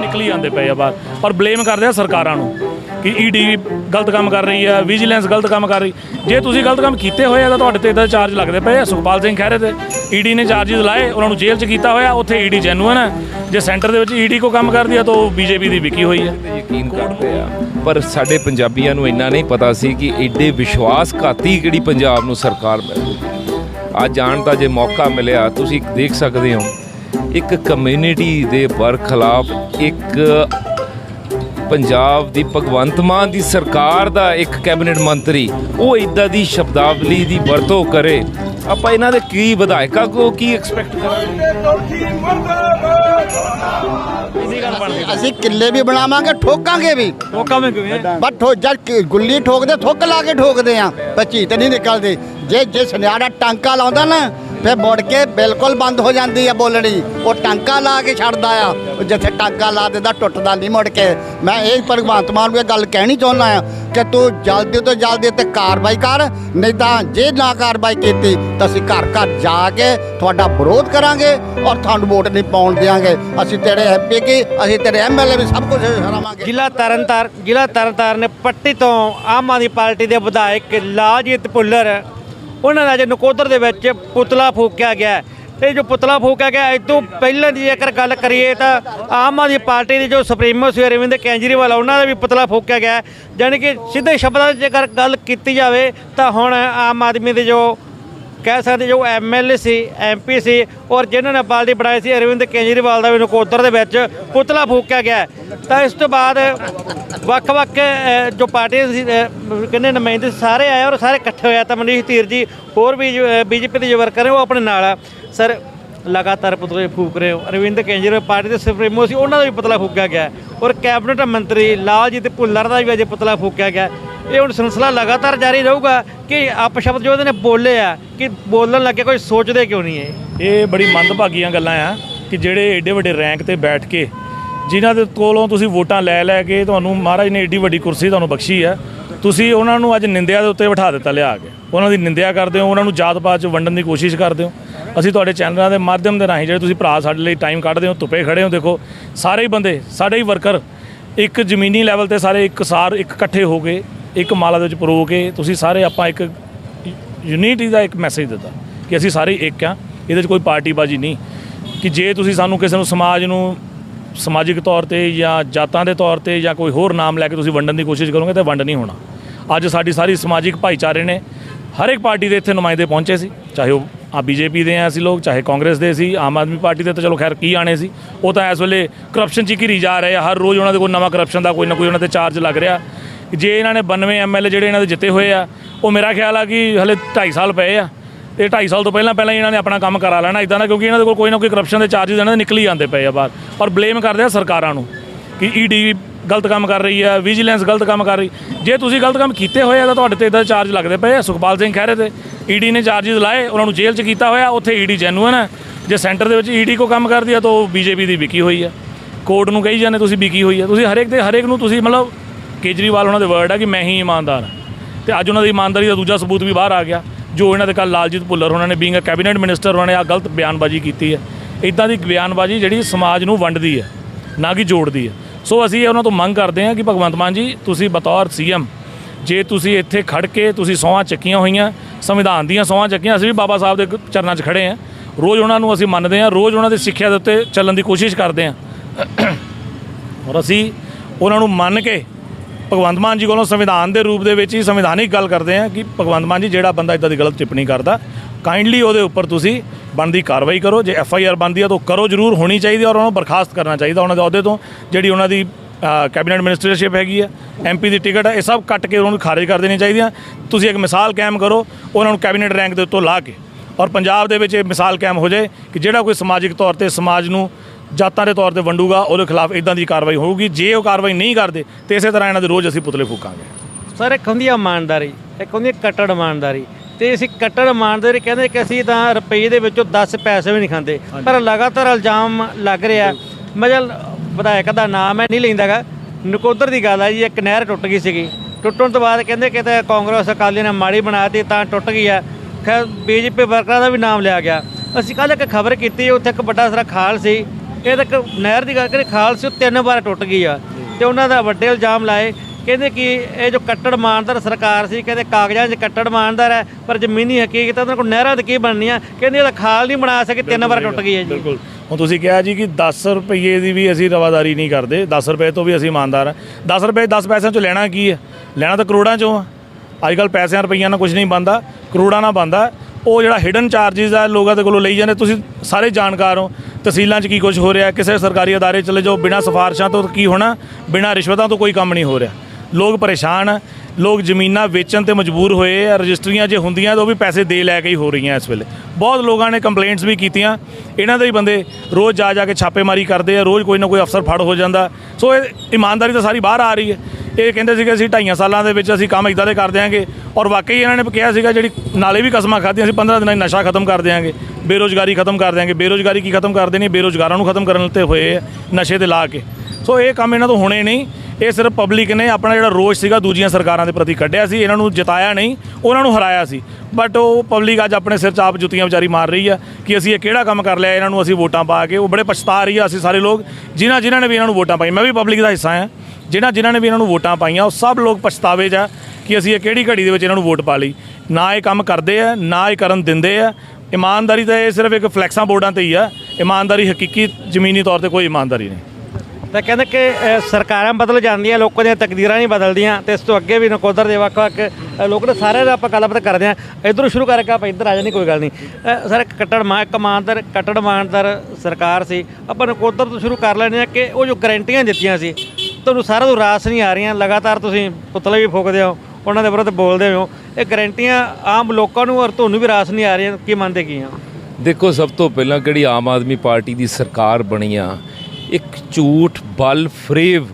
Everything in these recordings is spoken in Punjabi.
ਨਿਕਲੀ ਜਾਂਦੇ ਪਏ ਆ ਬਾਹਰ। ਔਰ ਬਲੇਮ ਕਰਦੇ ਆ ਸਰਕਾਰਾਂ ਨੂੰ। ਕਿ ਈਡੀ ਗਲਤ ਕੰਮ ਕਰ ਰਹੀ ਹੈ ਵਿਜੀਲੈਂਸ ਗਲਤ ਕੰਮ ਕਰ ਰਹੀ। ਜੇ ਤੁਸੀਂ ਗਲਤ ਕੰਮ ਕੀਤੇ ਹੋਏ ਆ, ਤਾਂ ਤੁਹਾਡੇ ਤੇ ਇਦਾਂ ਚਾਰਜ ਲੱਗਦੇ ਪਏ ਆ। ਸੁਖਪਾਲ ਸਿੰਘ ਖਹਿਰੇ ਤੇ ਈਡੀ ਨੇ ਚਾਰਜਸ ਲਾਏ, ਉਹਨਾਂ ਨੂੰ ਜੇਲ੍ਹ 'ਚ ਕੀਤਾ ਹੋਇਆ, ਉੱਥੇ ਈਡੀ ਜੈਨੂਅਨ ਹੈ ਜੇ ਸੈਂਟਰ ਦੇ ਵਿੱਚ ਈਡੀ ਕੋ ਕੰਮ ਕਰਦੀ ਆ, ਤਾਂ ਉਹ ਬੀਜੇਪੀ ਦੀ ਵਿਕੀ ਹੋਈ ਹੈ ਯਕੀਨ ਕਰਦੇ ਆ। ਪਰ ਸਾਡੇ ਪੰਜਾਬੀਆਂ ਨੂੰ ਇੰਨਾ ਨਹੀਂ ਪਤਾ ਸੀ ਕਿ ਐਡੇ ਵਿਸ਼ਵਾਸਘਾਤੀ ਕਿਹੜੀ ਪੰਜਾਬ ਨੂੰ ਸਰਕਾਰ ਮਿਲੂਗੀ ਅੱਜ ਜਾਣ ਦਾ ਜੇ ਮੌਕਾ ਮਿਲਿਆ, ਤੁਸੀਂ ਦੇਖ ਸਕਦੇ ਹੋ, ਇੱਕ ਕਮਿਊਨਿਟੀ ਦੇ ਬਰਖਲਾਫ ਇੱਕ ਪੰਜਾਬ ਦੀ ਭਗਵੰਤ ਮਾਨ ਦੀ ਸਰਕਾਰ ਦਾ ਇੱਕ ਕੈਬਨਿਟ ਮੰਤਰੀ ਉਹ ਇਦਾਂ ਦੀ ਸ਼ਬਦਾਵਲੀ ਦੀ ਵਰਤੋਂ ਕਰੇ। ਆਪਾਂ ਇਹਨਾਂ ਦੇ ਕੀ ਵਿਧਾਇਕਾਂ ਕੋ ਕੀ ਐਕਸਪੈਕਟ ਕਰਾਂਗੇ? ਅਸੀਂ ਕਿੱਲੇ ਵੀ ਬਣਾਵਾਂਗੇ ਠੋਕਾਂਗੇ ਵੀ। ਠੋਕਾਂਗੇ ਕਿਵੇਂ? ਬਟ ਜਦ ਗੁੱਲੀ ਠੋਕਦੇ ਥੁੱਕ ਲਾ ਕੇ ਠੋਕਦੇ ਆ। 25 ਤੇ ਨਹੀਂ ਨਿਕਲਦੇ। ਜੇ ਜੇ ਸੁਨਿਆੜਾ ਟਾਂਕਾ ਲਾਉਂਦਾ ਨਾ ਫਿਰ ਮੁੜ ਕੇ ਬਿਲਕੁਲ ਬੰਦ ਹੋ ਜਾਂਦੀ ਆ ਬੋਲਣੀ। ਉਹ ਟਾਂਕਾ ਲਾ ਕੇ ਛੱਡਦਾ ਆ। ਉਹ ਜਿੱਥੇ ਟਾਂਕਾ ਲਾ ਦਿੰਦਾ, ਟੁੱਟਦਾ ਨਹੀਂ ਮੁੜ ਕੇ। ਮੈਂ ਇਹ ਭਗਵੰਤ ਮਾਨ ਨੂੰ ਇਹ ਗੱਲ ਕਹਿਣੀ ਚਾਹੁੰਦਾ ਆ ਕਿ ਤੂੰ ਜਲਦੀ ਤੋਂ ਜਲਦੀ ਤੇ ਕਾਰਵਾਈ ਕਰ, ਨਹੀਂ ਤਾਂ ਜੇ ਨਾ ਕਾਰਵਾਈ ਕੀਤੀ ਤਾਂ ਅਸੀਂ ਘਰ ਘਰ ਜਾ ਕੇ ਤੁਹਾਡਾ ਵਿਰੋਧ ਕਰਾਂਗੇ ਔਰ ਤੁਹਾਨੂੰ ਵੋਟ ਨਹੀਂ ਪਾਉਣ ਦੇਵਾਂਗੇ ਅਸੀਂ ਤੇਰੇ ਐਮਪੀ ਕੀ, ਅਸੀਂ ਤੇਰੇ ਐਮਐਲਏ ਵੀ ਸਭ ਕੁਝ ਹਰਾਵਾਂਗੇ। ਜ਼ਿਲ੍ਹਾ ਤਰਨਤਾਰਨ ਜ਼ਿਲ੍ਹਾ ਤਰਨਤਾਰਨ ਪੱਟੀ ਤੋਂ ਆਮ ਆਦਮੀ ਪਾਰਟੀ ਦੇ ਵਿਧਾਇਕ ਲਾਜੀਤ ਭੁੱਲਰ ਉਹਨਾਂ ਦਾ ਅੱਜ ਨਕੋਦਰ ਦੇ ਵਿੱਚ ਪੁਤਲਾ ਫੂਕਿਆ ਗਿਆ ਹੈ। ਜੋ ਪੁਤਲਾ ਫੂਕਿਆ ਗਿਆ, ਇਸ ਤੋਂ ਪਹਿਲਾਂ ਦੀ ਜੇਕਰ ਗੱਲ ਕਰੀਏ ਤਾਂ ਆਮ ਆਦਮੀ ਪਾਰਟੀ ਦੇ ਜੋ ਸੁਪਰੀਮੋ ਸੀ, ਅਰਵਿੰਦ ਕੇਜਰੀਵਾਲ, ਉਹਨਾਂ ਦਾ ਵੀ ਪੁਤਲਾ ਫੂਕਿਆ ਗਿਆ ਹੈ। ਜਾਣੀ ਕਿ ਸਿੱਧੇ ਸ਼ਬਦਾਂ 'ਚ ਜੇਕਰ ਗੱਲ ਕੀਤੀ ਜਾਵੇ ਤਾਂ ਹੁਣ ਆਮ ਆਦਮੀ ਦੇ ਜੋ ਕਹਿ ਸਕਦੇ ਜੋ ਐਮਐਲਏ ਸੀ ਐਮਪੀ ਸੀ ਔਰ ਜਿਨ੍ਹਾਂ ਨੇ ਪਾਰਟੀ ਬਣਾਈ ਸੀ ਅਰਵਿੰਦ ਕੇਜਰੀਵਾਲ ਦਾ ਵੀ ਨਕੋਦਰ ਦੇ ਵਿੱਚ ਪੁਤਲਾ ਫੂਕਿਆ ਗਿਆ ਤਾਂ ਇਸ ਤੋਂ ਬਾਅਦ ਵੱਖ-ਵੱਖ ਜੋ ਪਾਰਟੀ ਸੀ ਅ, ਨੁਮਾਇੰਦੇ ਸੀ, ਸਾਰੇ ਆਏ ਔਰ ਸਾਰੇ ਇਕੱਠੇ ਹੋਇਆ ਤਾਂ ਮਨੀਸ਼ ਧੀਰ ਜੀ ਹੋਰ ਵੀ ਬੀਜੇਪੀ ਦੇ ਜੋ ਵਰਕਰ ਨੇ ਉਹ ਆਪਣੇ ਨਾਲ ਸਰ ਲਗਾਤਾਰ ਪੁਤਲੇ ਫੂਕ ਰਹੇ ਹੋ। ਅਰਵਿੰਦ ਕੇਜਰੀਵਾਲ ਪਾਰਟੀ ਦੇ ਸੁਪਰੀਮੋ ਸੀ, ਉਹਨਾਂ ਦਾ ਵੀ ਪੁਤਲਾ ਫੂਕਿਆ ਗਿਆ ਔਰ ਕੈਬਨਿਟ ਮੰਤਰੀ ਲਾਲਜੀਤ ਭੁੱਲਰ ਦਾ ਵੀ ਅਜੇ ਪੁਤਲਾ ਫੂਕਿਆ ਗਿਆ ਇਹ ਹੁਣ ਸਿਲਸਿਲਾ ਲਗਾਤਾਰ ਜਾਰੀ ਰਹੂਗਾ ਕਿ ਅਪਸ਼ਬਦ ਜੋ ਇਹਦੇ ਨੇ ਬੋਲੇ ਆ, ਕਿ ਬੋਲਣ ਲੱਗੇ ਕੋਈ ਸੋਚਦੇ ਕਿਉਂ ਨਹੀਂ ਇਹ? ਇਹ ਬੜੀ ਮੰਦਭਾਗੀਆਂ ਗੱਲਾਂ ਆ ਕਿ ਜਿਹੜੇ ਏਡੇ ਵੱਡੇ ਰੈਂਕ ਤੇ ਬੈਠ ਕੇ ਜਿਨ੍ਹਾਂ ਦੇ ਕੋਲੋਂ ਤੁਸੀਂ ਵੋਟਾਂ ਲੈ ਲੈ ਕੇ ਤੁਹਾਨੂੰ ਮਹਾਰਾਜ ਨੇ ਏਡੀ ਵੱਡੀ ਕੁਰਸੀ ਤੁਹਾਨੂੰ ਬਖਸ਼ੀ ਆ, ਤੁਸੀਂ ਉਹਨਾਂ ਨੂੰ ਅੱਜ ਨਿੰਦਿਆ ਦੇ ਉੱਤੇ ਬਿਠਾ ਦਿੱਤਾ, ਲਿਆ ਕੇ। ਉਹਨਾਂ ਦੀ ਨਿੰਦਿਆ ਕਰਦੇ ਹੋ, ਉਹਨਾਂ ਨੂੰ ਜਾਤ ਪਾਤ ਚ ਵੰਡਣ ਦੀ ਕੋਸ਼ਿਸ਼ ਕਰਦੇ ਹੋ। ਅਸੀਂ ਤੁਹਾਡੇ ਚੈਨਲਾਂ ਦੇ ਮਾਧਿਅਮ ਦੇ ਰਾਹੀਂ ਜਿਹੜੇ ਤੁਸੀਂ ਭਰਾ ਸਾਡੇ ਲਈ ਟਾਈਮ ਕੱਢਦੇ ਹੋ, ਧੁੱਪੇ ਖੜੇ ਹੋ, ਦੇਖੋ, ਸਾਰੇ ਹੀ ਬੰਦੇ, ਸਾਡੇ ਹੀ ਵਰਕਰ ਇੱਕ ਜ਼ਮੀਨੀ ਲੈਵਲ ਤੇ ਸਾਰੇ ਇੱਕ ਸਾਰ, ਇੱਕ ਇਕੱਠੇ ਹੋ ਕੇ, ਇੱਕ ਮਾਲਾ ਦੇ ਵਿੱਚ ਪਰੋ ਕੇ, ਤੁਸੀਂ ਸਾਰੇ ਆਪਾਂ ਇੱਕ ਯੂਨਿਟੀ ਦਾ ਇੱਕ ਮੈਸੇਜ ਦਿੱਤਾ ਕਿ ਅਸੀਂ ਸਾਰੇ ਇੱਕ ਆ ਇਹਦੇ 'ਚ ਕੋਈ ਪਾਰਟੀਬਾਜ਼ੀ ਨਹੀਂ। ਕਿ ਜੇ ਤੁਸੀਂ ਸਾਨੂੰ ਕਿਸੇ ਨੂੰ ਸਮਾਜ ਨੂੰ ਸਮਾਜਿਕ ਤੌਰ ਤੇ ਜਾਂ ਜਾਤਾਂ ਦੇ ਤੌਰ ਤੇ ਜਾਂ ਕੋਈ ਹੋਰ ਨਾਮ ਲੈ ਕੇ ਤੁਸੀਂ ਵੰਡਣ ਦੀ ਕੋਸ਼ਿਸ਼ ਕਰੋਗੇ, ਤਾਂ ਵੰਡ ਨਹੀਂ ਹੋਣਾ। ਅੱਜ ਸਾਡੀ ਸਾਰੀ ਸਮਾਜਿਕ ਭਾਈਚਾਰੇ ਨੇ ਹਰ ਇੱਕ ਪਾਰਟੀ ਦੇ ਇੱਥੇ ਨੁਮਾਇੰਦੇ ਪਹੁੰਚੇ ਸੀ, ਚਾਹੇ ਉਹ ਆ ਬੀਜੇਪੀ ਦੇ ਆ ਅਸੀਂ ਲੋਕ, ਚਾਹੇ ਕਾਂਗਰਸ ਦੇ ਸੀ, ਆਮ ਆਦਮੀ ਪਾਰਟੀ ਦੇ ਤਾਂ ਚਲੋ ਖੈਰ ਕੀ ਆਣੇ ਸੀ। ਉਹ ਤਾਂ ਇਸ ਵੇਲੇ ਕਰਪਸ਼ਨ ਚ ਹੀ ਘਿਰੀ ਜਾ ਰਹੇ ਆ, ਹਰ ਰੋਜ਼ ਉਹਨਾਂ ਦੇ ਕੋਈ ਨਵਾਂ ਕਰਪਸ਼ਨ ਦਾ ਕੋਈ ਨਾ ਕੋਈ ਉਹਨਾਂ ਤੇ ਚਾਰਜ ਲੱਗ ਰਿਹਾ। ਜੇ ਇਹਨਾਂ ਨੇ 92 ਐਮਐਲਏ ਜਿਹੜੇ ਇਹਨਾਂ ਦੇ ਜਿੱਤੇ ਹੋਏ ਆ, ਉਹ ਮੇਰਾ ਖਿਆਲ ਆ ਕਿ ਹਲੇ 2.5 ਸਾਲ ਪਏ ਆ। ਤੇ 2.5 ਸਾਲ ਤੋਂ ਪਹਿਲਾਂ ਪਹਿਲਾਂ ਹੀ ਇਹਨਾਂ ਨੇ ਆਪਣਾ ਕੰਮ ਕਰਾ ਲੈਣਾ ਇਦਾਂ ਦਾ, ਕਿਉਂਕਿ ਇਹਨਾਂ ਦੇ ਕੋਲ ਕੋਈ ਨਾ ਕੋਈ ਕਰਪਸ਼ਨ ਦੇ ਚਾਰजेस ਇਹਨਾਂ ਦੇ ਨਿਕਲ ਹੀ ਜਾਂਦੇ ਪਏ ਆ ਬਾਹਰ। ਔਰ ਬਲੇਮ ਕਰਦੇ ਆ ਸਰਕਾਰਾਂ ਨੂੰ ਕਿ ਈਡੀ ਗਲਤ ਕੰਮ ਕਰ ਰਹੀ ਹੈ ਵਿਜੀਲੈਂਸ ਗਲਤ ਕੰਮ ਕਰ ਰਹੀ। ਜੇ ਤੁਸੀਂ ਗਲਤ ਕੰਮ ਕੀਤੇ ਹੋਏ ਆ, ਤਾਂ ਤੁਹਾਡੇ ਤੇ ਇਦਾਂ ਚਾਰਜ ਲੱਗਦੇ ਪਏ ਆ। ਸੁਖਪਾਲ ਸਿੰਘ ਖਹਿਰੇ ਤੇ ਈਡੀ ਨੇ ਚਾਰजेस ਲਾਏ, ਉਹਨਾਂ ਨੂੰ ਜੇਲ੍ਹ 'ਚ ਕੀਤਾ ਹੋਇਆ, ਉੱਥੇ ਈਡੀ ਜੈਨੂਅਨ ਹੈ ਜੇ ਸੈਂਟਰ ਦੇ ਵਿੱਚ ਈਡੀ ਕੋ ਕੰਮ ਕਰਦੀ ਆ, ਤਾਂ ਉਹ ਬੀਜੇਪੀ ਦੀ ਵਿਕੀ ਹੋਈ ਆ। ਕੋਰਟ ਨੂੰ ਕਹੀ ਜਾਂਦੇ, ਤੁਸੀਂ ਵਿਕੀ ਹੋਈ ਆ। ਤੁਸੀਂ ਹਰੇਕ ਦੇ, ਹਰੇਕ ਨੂੰ ਤੁਸੀਂ ਮਤਲਬ ਕੇਜਰੀਵਾਲ ਉਹਨਾਂ ਦੇ ਵਰਡ ਆ ਕਿ ਮੈਂ ਹੀ ਇਮਾਨਦਾਰ ਹਾਂ ਤੇ ਅੱਜ ਉਹਨਾਂ ਦੀ ਇਮਾਨਦਾਰੀ ਦਾ ਦੂਜਾ ਸਬੂਤ ਵੀ ਬਾਹਰ ਆ ਗਿਆ, ਜੋ ਇਹਨਾਂ ਦੇ ਕੱਲ ਲਾਲਜੀਤ ਭੁੱਲਰ ਉਹਨਾਂ ਨੇ ਬੀਇੰਗ ਅ ਕੈਬਨਿਟ ਮਿਨਿਸਟਰ ਉਹਨਾਂ ਨੇ ਆ ਗਲਤ ਬਿਆਨਬਾਜ਼ੀ ਕੀਤੀ ਹੈ ਇਦਾਂ ਦੀ ਬਿਆਨਬਾਜ਼ੀ ਜਿਹੜੀ ਸਮਾਜ ਨੂੰ ਵੰਡਦੀ ਹੈ ਨਾ ਕਿ ਜੋੜਦੀ ਹੈ ਸੋ ਅਸੀਂ ਉਹਨਾਂ ਤੋਂ ਮੰਗ ਕਰਦੇ ਹਾਂ ਕਿ ਭਗਵੰਤ ਮਾਨ ਜੀ, ਤੁਸੀਂ ਬਤੌਰ ਸੀਐਮ, ਜੇ ਤੁਸੀਂ ਇੱਥੇ ਖੜ ਕੇ ਤੁਸੀਂ ਸਹੁੰਆਂ ਚੱਕੀਆਂ ਹੋਈਆਂ, ਸੰਵਿਧਾਨ ਦੀਆਂ ਸਹੁੰਆਂ ਚੱਕੀਆਂ, ਅਸੀਂ ਵੀ ਬਾਬਾ ਸਾਹਿਬ ਦੇ ਚਰਨਾਂ 'ਚ ਖੜੇ ਹਾਂ। ਰੋਜ਼ ਉਹਨਾਂ ਨੂੰ ਅਸੀਂ ਮੰਨਦੇ ਹਾਂ, ਰੋਜ਼ ਉਹਨਾਂ ਦੀ ਸਿੱਖਿਆ ਦੇ ਉੱਤੇ ਚੱਲਣ ਦੀ ਕੋਸ਼ਿਸ਼ ਕਰਦੇ ਹਾਂ। ਔਰ ਅਸੀਂ ਉਹਨਾਂ ਨੂੰ ਮੰਨ ਕੇ ਭਗਵੰਤ ਮਾਨ ਜੀ ਕੋਲੋਂ ਸੰਵਿਧਾਨ ਦੇ ਰੂਪ ਦੇ ਵਿੱਚ ਹੀ ਸੰਵਿਧਾਨਿਕ ਗੱਲ ਕਰਦੇ ਹਾਂ ਕਿ ਭਗਵੰਤ ਮਾਨ ਜੀ, ਜਿਹੜਾ ਬੰਦਾ ਇਦਾਂ ਦੀ ਗਲਤ ਟਿੱਪਣੀ ਕਰਦਾ, ਕਾਈਂਡਲੀ ਉਹਦੇ ਉੱਪਰ ਤੁਸੀਂ ਬਣਦੀ ਕਾਰਵਾਈ ਕਰੋ, ਜੇ ਐਫ ਆਈ ਆਰ ਬਣਦੀ ਹੈ ਤਾਂ ਉਹ ਕਰੋ ਜ਼ਰੂਰ, ਹੋਣੀ ਚਾਹੀਦੀ ਔਰ ਉਹਨਾਂ ਨੂੰ ਬਰਖਾਸਤ ਕਰਨਾ ਚਾਹੀਦਾ ਉਹਨਾਂ ਦੇ ਅਹੁਦੇ ਤੋਂ, ਜਿਹੜੀ ਉਹਨਾਂ ਦੀ ਕੈਬਨਿਟ ਮਿਨਿਸਟਰਸ਼ਿਪ ਹੈਗੀ ਹੈ ਐਮਪੀ ਦੀ ਟਿਕਟ ਹੈ ਇਹ ਸਭ ਕੱਟ ਕੇ ਉਹਨਾਂ ਨੂੰ ਖਾਰਜ ਕਰ ਦੇਣੀ ਚਾਹੀਦੀਆਂ। ਤੁਸੀਂ ਇੱਕ ਮਿਸਾਲ ਕਾਇਮ ਕਰੋ, ਉਹਨਾਂ ਨੂੰ ਕੈਬਨਿਟ ਰੈਂਕ ਦੇ ਉੱਤੋਂ ਲਾ ਕੇ। ਔਰ ਪੰਜਾਬ ਦੇ ਵਿੱਚ ਇਹ ਮਿਸਾਲ ਕਾਇਮ ਹੋ ਜਾਏ ਕਿ ਜਿਹੜਾ ਕੋਈ ਸਮਾਜਿਕ ਤੌਰ ਤੇ ਸਮਾਜ ਨੂੰ ਜਾਤਾਂ ਦੇ ਤੌਰ ਤੇ ਵੰਡੂਗਾ, ਉਹਦੇ ਖਿਲਾਫ ਇਦਾਂ ਦੀ ਕਾਰਵਾਈ ਹੋਊਗੀ। ਜੇ ਉਹ ਕਾਰਵਾਈ ਨਹੀਂ ਕਰਦੇ, ਤੇ ਇਸੇ ਤਰ੍ਹਾਂ ਇਹਨਾਂ ਦੇ ਰੋਜ਼ ਅਸੀਂ ਪੁਤਲੇ ਫੂਕਾਂਗੇ। ਸਰ, ਇੱਕ ਹੁੰਦੀ ਆ ਇਮਾਨਦਾਰੀ, ਇੱਕ ਹੁੰਦੀ ਆ ਕੱਟੜ ਇਮਾਨਦਾਰੀ। ਤੇ ਅਸੀਂ ਕੱਟੜ ਇਮਾਨਦਾਰੀ ਕਹਿੰਦੇ ਕਿ ਅਸੀਂ ਤਾਂ ਰੁਪਏ ਦੇ ਵਿੱਚੋਂ 10 ਪੈਸੇ ਵੀ ਨਹੀਂ ਖਾਂਦੇ। ਪਰ ਲਗਾਤਾਰ ਇਲਜ਼ਾਮ ਲੱਗ ਰਿਹਾ। ਮੈਂ ਚੱਲ ਵਿਧਾਇਕ ਦਾ ਨਾਮ ਹੈ ਨਹੀਂ ਲੈਂਦਾਗਾ ਨਕੋਦਰ ਦੀ ਗੱਲ ਆ ਜੀ ਇੱਕ ਨਹਿਰ ਟੁੱਟ ਗਈ ਸੀਗੀ। ਟੁੱਟਣ ਤੋਂ ਬਾਅਦ ਕਹਿੰਦੇ ਕਿਤੇ ਕਾਂਗਰਸ ਅਕਾਲੀ ਨੇ ਮਾੜੀ ਬਣਾਤੀ ਤਾਂ ਟੁੱਟ ਗਈ ਆ। ਖੈਰ ਬੀਜੇਪੀ ਵਰਕਰਾਂ ਦਾ ਵੀ ਨਾਮ ਲਿਆ ਗਿਆ। ਅਸੀਂ ਕੱਲ੍ਹ ਇੱਕ ਖਬਰ ਕੀਤੀ ਉੱਥੇ ਇੱਕ ਵੱਡਾ ਸਾਰਾ ਖਾਲ ਸੀ। ਇਹ ਤਾਂ ਨਹਿਰ ਦੀ ਗੱਲ ਕਰੀ ਖਾਲ ਸੀ ਉਹ ਤਿੰਨ ਵਾਰ ਟੁੱਟ ਗਈ ਆ। ਤੇ ਉਹਨਾਂ ਦਾ ਵੱਡੇ ਇਲਜ਼ਾਮ ਲਾਏ। ਕਹਿੰਦੇ ਕਿ ਇਹ ਜੋ ਕੱਟੜ ਇਮਾਨਦਾਰ ਸਰਕਾਰ ਸੀ, ਕਹਿੰਦੇ ਕਾਗਜ਼ਾਂ 'ਚ ਕੱਟੜ ਇਮਾਨਦਾਰ ਹੈ, ਪਰ ਜ਼ਮੀਨੀ ਹਕੀਕਤ ਉਹਨਾਂ ਕੋਲ ਨਹਿਰਾਂ ਤੇ ਕੀ ਬਣਨੀਆਂ? ਕਹਿੰਦੇ ਇਹਦਾ ਖਾਲ ਨਹੀਂ ਬਣਾ ਸਕੇ, ਤਿੰਨ ਵਾਰ ਟੁੱਟ ਗਈ ਹੈ ਜੀ। ਬਿਲਕੁਲ ਹੁਣ ਤੁਸੀਂ ਕਿਹਾ ਜੀ ਕਿ 10 ਰੁਪਏ ਦੀ ਵੀ ਅਸੀਂ ਰਵਾਦਾਰੀ ਨਹੀਂ ਕਰਦੇ 10 ਰੁਪਏ ਤੋਂ ਵੀ ਅਸੀਂ ਇਮਾਨਦਾਰ ਹਾਂ। 10 ਰੁਪਏ 10 ਪੈਸਿਆਂ ਚੋਂ ਲੈਣਾ ਕੀ ਹੈ? ਲੈਣਾ ਤਾਂ ਕਰੋੜਾਂ ਚੋਂ ਆ। ਅੱਜ ਕੱਲ ਪੈਸਿਆਂ, ਰੁਪਈਆਂ ਨਾਲ ਕੁਝ ਨਹੀਂ ਬਣਦਾ, ਕਰੋੜਾਂ ਨਾਲ ਬਣਦਾ। ਉਹ ਜਿਹੜਾ ਹਿਡਨ ਚਾਰजेस ਆ, ਲੋਕਾਂ ਦੇ ਕੋਲੋਂ ਲਈ ਜਾਂਦੇ, ਤੁਸੀਂ ਸਾਰੇ ਜਾਣਕਾਰ ਹੋ। ਤਹਿਸੀਲਾਂ 'ਚ ਕੀ ਕੁਝ ਹੋ ਰਿਹਾ, ਕਿਸੇ ਸਰਕਾਰੀ ਅਦਾਰੇ ਚਲੇ ਜਾਓ, ਬਿਨਾਂ ਸਿਫਾਰਸ਼ਾਂ ਤੋਂ ਕੀ ਹੋਣਾ, ਬਿਨਾਂ ਰਿਸ਼ਵਤਾਂ ਤੋਂ ਕੋਈ ਕੰਮ ਨਹੀਂ ਹੋ ਰਿਹਾ। ਲੋਕ ਪਰੇਸ਼ਾਨ, ਲੋਕ ਜ਼ਮੀਨਾਂ ਵੇਚਣ ਤੇ ਮਜਬੂਰ ਹੋਏ ਆ ਰਜਿਸਟਰੀਆਂ ਜੇ ਹੁੰਦੀਆਂ ਤਾਂ ਉਹ ਵੀ ਪੈਸੇ ਦੇ ਲੈ ਕੇ ਹੀ ਹੋ ਰਹੀਆਂ ਇਸ ਵੇਲੇ। ਬਹੁਤ ਲੋਕਾਂ ਨੇ ਕੰਪਲੇਂਟਸ ਵੀ ਕੀਤੀਆਂ। ਇਹਨਾਂ ਦੇ ਹੀ ਬੰਦੇ ਰੋਜ਼ ਜਾ ਜਾ ਕੇ ਛਾਪੇਮਾਰੀ ਕਰਦੇ ਆ, ਰੋਜ਼ ਕੋਈ ਨਾ ਕੋਈ ਅਫਸਰ ਫੜ ਹੋ ਜਾਂਦਾ। ਸੋ ਇਹ ਇਮਾਨਦਾਰੀ ਤਾਂ ਸਾਰੀ ਬਾਹਰ ਆ ਰਹੀ ਹੈ। ਇਹ ਕਹਿੰਦੇ ਸੀਗੇ ਅਸੀਂ ਢਾਈਆਂ ਸਾਲਾਂ ਦੇ ਵਿੱਚ ਅਸੀਂ ਕੰਮ ਇਦਾਂ ਦੇ ਕਰ ਦਿਆਂਗੇ ਔਰ ਵਾਕਈ ਇਹਨਾਂ ਨੇ ਕਿਹਾ ਸੀਗਾ ਜਿਹੜੀ ਨਾਲੇ ਵੀ ਕਸਮਾਂ ਖਾਧੀਆਂ ਸੀ 15 ਦਿਨਾਂ 'ਚ ਨਸ਼ਾ ਖਤਮ ਕਰ ਦਿਆਂਗੇ। ਬੇਰੋਜ਼ਗਾਰੀ ਖਤਮ ਕਰ ਦਿਆਂਗੇ। ਬੇਰੋਜ਼ਗਾਰੀ ਕੀ ਖਤਮ ਕਰਦੇ ਦੇਣੀ ਬੇਰੋਜ਼ਗਾਰਾਂ ਨੂੰ ਖਤਮ ਕਰਨ ਤੇ ਹੋਏ ਆ ਨਸ਼ੇ ਤੇ ਲਾ ਕੇ। ਸੋ ਇਹ ਕੰਮ ਇਹਨਾਂ ਤੋਂ ਹੋਣੇ ਨਹੀਂ। ਇਹ ਸਿਰਫ ਪਬਲਿਕ ਨੇ ਆਪਣਾ ਜਿਹੜਾ ਰੋਸ਼ ਸੀਗਾ ਦੂਜੀਆਂ ਸਰਕਾਰਾਂ ਦੇ ਪ੍ਰਤੀ ਕੱਢਿਆ ਸੀ, ਇਹਨਾਂ ਨੂੰ ਜਿਤਾਇਆ ਨਹੀਂ, ਉਹਨਾਂ ਨੂੰ ਹਰਾਇਆ ਸੀ। ਬਟ ਉਹ ਪਬਲਿਕ ਅੱਜ ਆਪਣੇ ਸਿਰ 'ਚ ਆਪ ਜੁੱਤੀਆਂ ਵਿਚਾਰੀ ਮਾਰ ਰਹੀ ਆ ਕਿ ਅਸੀਂ ਇਹ ਕਿਹੜਾ ਕੰਮ ਕਰ ਲਿਆ, ਇਹਨਾਂ ਨੂੰ ਅਸੀਂ ਵੋਟਾਂ ਪਾ ਕੇ, ਉਹ ਬੜੇ ਪਛਤਾ ਰਹੀ ਆ ਅਸੀਂ ਸਾਰੇ ਲੋਕ, ਜਿਨ੍ਹਾਂ ਜਿਨ੍ਹਾਂ ਨੇ ਵੀ ਇਹਨਾਂ ਨੂੰ ਵੋਟਾਂ ਪਾਈਆਂ। ਮੈਂ ਵੀ ਪਬਲਿਕ ਦਾ ਹਿੱਸਾ ਹਾਂ। ਜਿਨ੍ਹਾਂ ਜਿਨ੍ਹਾਂ ਨੇ ਵੀ ਇਹਨਾਂ ਨੂੰ ਵੋਟਾਂ ਪਾਈਆਂ, ਉਹ ਸਭ ਲੋਕ ਪਛਤਾਵੇ 'ਚ ਆ ਕਿ ਅਸੀਂ ਇਹ ਕਿਹੜੀ ਘੜੀ ਦੇ ਵਿੱਚ ਇਹਨਾਂ ਨੂੰ ਵੋਟ ਪਾ ਲਈ। ਨਾ ਇਹ ਕੰਮ ਕਰਦੇ ਆ, ਨਾ ਇਹ ਕਰਨ ਦਿੰਦੇ ਆ। ਇਮਾਨਦਾਰੀ ਤਾਂ ਇਹ ਸਿਰਫ ਇੱਕ ਫਲੈਕਸਾਂ ਬੋਰਡਾਂ ਤੇ ਹੀ ਆ। ਇਮਾਨਦਾਰੀ ਹਕੀਕੀ ਜ਼ਮੀਨੀ ਤੌਰ ਤੇ ਕੋਈ ਇਮਾਨਦਾਰੀ ਨਹੀਂ। ਤਾਂ ਕਹਿੰਦੇ ਕਿ ਅ, ਸਰਕਾਰਾਂ ਬਦਲ ਜਾਂਦੀਆਂ ਲੋਕਾਂ ਦੀਆਂ ਤਕਦੀਰਾਂ ਨਹੀਂ ਬਦਲਦੀਆਂ ਤੇ ਇਸ ਤੋਂ ਅੱਗੇ ਵੀ ਨਕੋਦਰ ਦੇ ਵੱਖ-ਵੱਖ ਅ, ਲੋਕ ਨੇ ਸਾਰਿਆਂ ਦਾ ਆਪਾਂ ਗੱਲਬਾਤ ਕਰਦੇ ਹਾਂ। ਇਧਰੋਂ ਸ਼ੁਰੂ ਕਰਕੇ ਆਪਾਂ ਇੱਧਰ ਆ ਜਾਂਦੇ ਕੋਈ ਗੱਲ ਨਹੀਂ। ਅ, ਸਰ ਇੱਕ ਕੱਟੜ ਮਾਂ ਇੱਕ ਇਮਾਨਦਾਰ ਕੱਟੜ ਇਮਾਨਦਾਰ ਸਰਕਾਰ ਸੀ। ਆਪਾਂ ਨਕੋਦਰ ਤੋਂ ਸ਼ੁਰੂ ਕਰ ਲੈਂਦੇ ਹਾਂ ਕਿ ਉਹ ਜੋ ਗਰੰਟੀਆਂ ਦਿੱਤੀਆਂ ਸੀ ਤੁਹਾਨੂੰ ਸਾਰਾ ਤੋਂ ਰਾਸ ਨਹੀਂ ਆ ਰਹੀਆਂ। ਲਗਾਤਾਰ ਤੁਸੀਂ ਪੁਤਲੇ ਵੀ ਫੂਕਦੇ ਹੋ ਉਹਨਾਂ ਦੇ ਵਿਰੁੱਧ ਬੋਲਦੇ ਹੋ। ਇਹ ਗਰੰਟੀਆਂ ਆਮ ਲੋਕਾਂ ਨੂੰ ਔਰ ਤੁਹਾਨੂੰ ਵੀ ਰਾਸ ਨਹੀਂ ਆ ਰਹੀਆਂ ਕੀ ਮੰਨਦੇ ਕੀ ਆ ਦੇਖੋ ਸਭ ਤੋਂ ਪਹਿਲਾਂ ਕਿਹੜੀ ਆਮ ਆਦਮੀ ਪਾਰਟੀ ਦੀ ਸਰਕਾਰ ਬਣੀ ਆ ਇੱਕ ਝੂਠ, ਬਲ ਫਰੇਵ